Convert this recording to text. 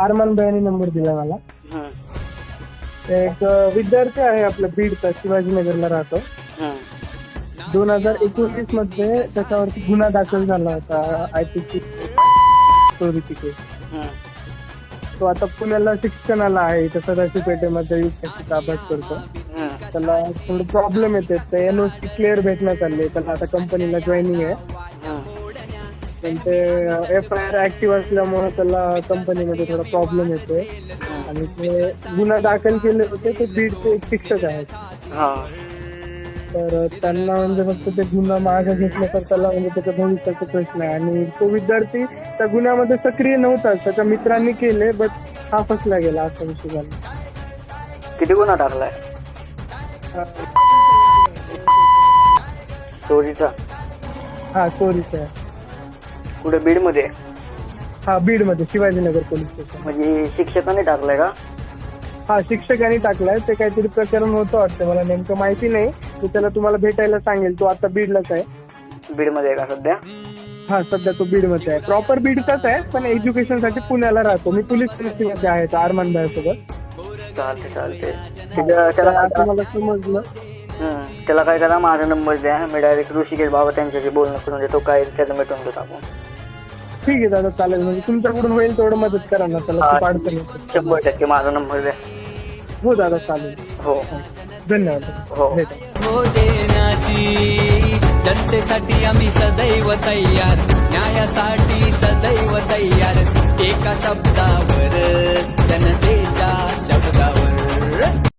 अरमान बयानी नंबर दिला मला हं, एक विद्यार्थी आहे आपला बीडचा शिवाजीनगरला राहतो हं. दोन हजार एकोणीसमध्ये त्याच्यावरती गुन्हा दाखल झाला होता आय पी सी चोरीची हं. तो आता पुण्याला शिक्षणाला आहे इथं सदाशिव पेठेमध्ये युपीएससीचा अभ्यास करतो हं. त्याला थोडं प्रॉब्लेम येते एनओसी क्लिअर भेटण्यात चालले त्याला आता कंपनीला जॉईनिंग आहे. पण ते एफ आय आर ऍक्टिव्ह असल्यामुळे त्याला कंपनीमध्ये थोडा प्रॉब्लेम येतोय. आणि ते गुन्हा दाखल केले होते ते बीडचे एक शिक्षक आहेत. हा. तर त्यांना म्हणजे फक्त ते गुन्हा मागे घेतलं तर त्याला म्हणजे त्याच्या भविष्याचा प्रश्न आहे. आणि तो विद्यार्थी त्या गुन्ह्यामध्ये सक्रिय नव्हताच त्याच्या मित्रांनी केले बट हा फसला गेला असा विषय झाला. किती गुन्हा टाकलाय चोरीचा? हा चोरीचा आहे. कुठे बीडमध्ये हा बीडमध्ये शिवाजीनगर पोलीस स्टेशन. म्हणजे शिक्षकाने टाकलाय का? हा शिक्षकांनी टाकलाय. ते काहीतरी प्रकरण होतं वाटतं. मला नेमकं माहिती नाही. मी त्याला तुम्हाला भेटायला सांगेल. तो आता बीडलाच आहे. बीडमध्ये का सध्या? हा सध्या तो बीडमध्ये आहे. प्रॉपर बीडचाच आहे पण एज्युकेशनसाठी पुण्याला राहतो. मी पोलीसमध्ये आहे आरमान भाई सोबत चालते चालते त्याला मला समजलं. हं. त्याला काय करा माझा नंबर द्या. मी डायरेक्ट ऋषिकेश बाबा त्यांच्याशी बोलणं करून देतो. काय त्याचं मिटून देतो आपण. ठीक आहे दादा चालेल. म्हणजे तुमच्याकडून होईल तेवढं मदत करा ना त्याला खूप अडचण येते. शंभर टक्के माझा नंबर द्या. हो दादा चालेल. हो. धन्यवाद. हो. भेटा हो देण्याची जनतेसाठी आम्ही सदैव तयार. न्यायासाठी सदैव तयार. एका शब्दावर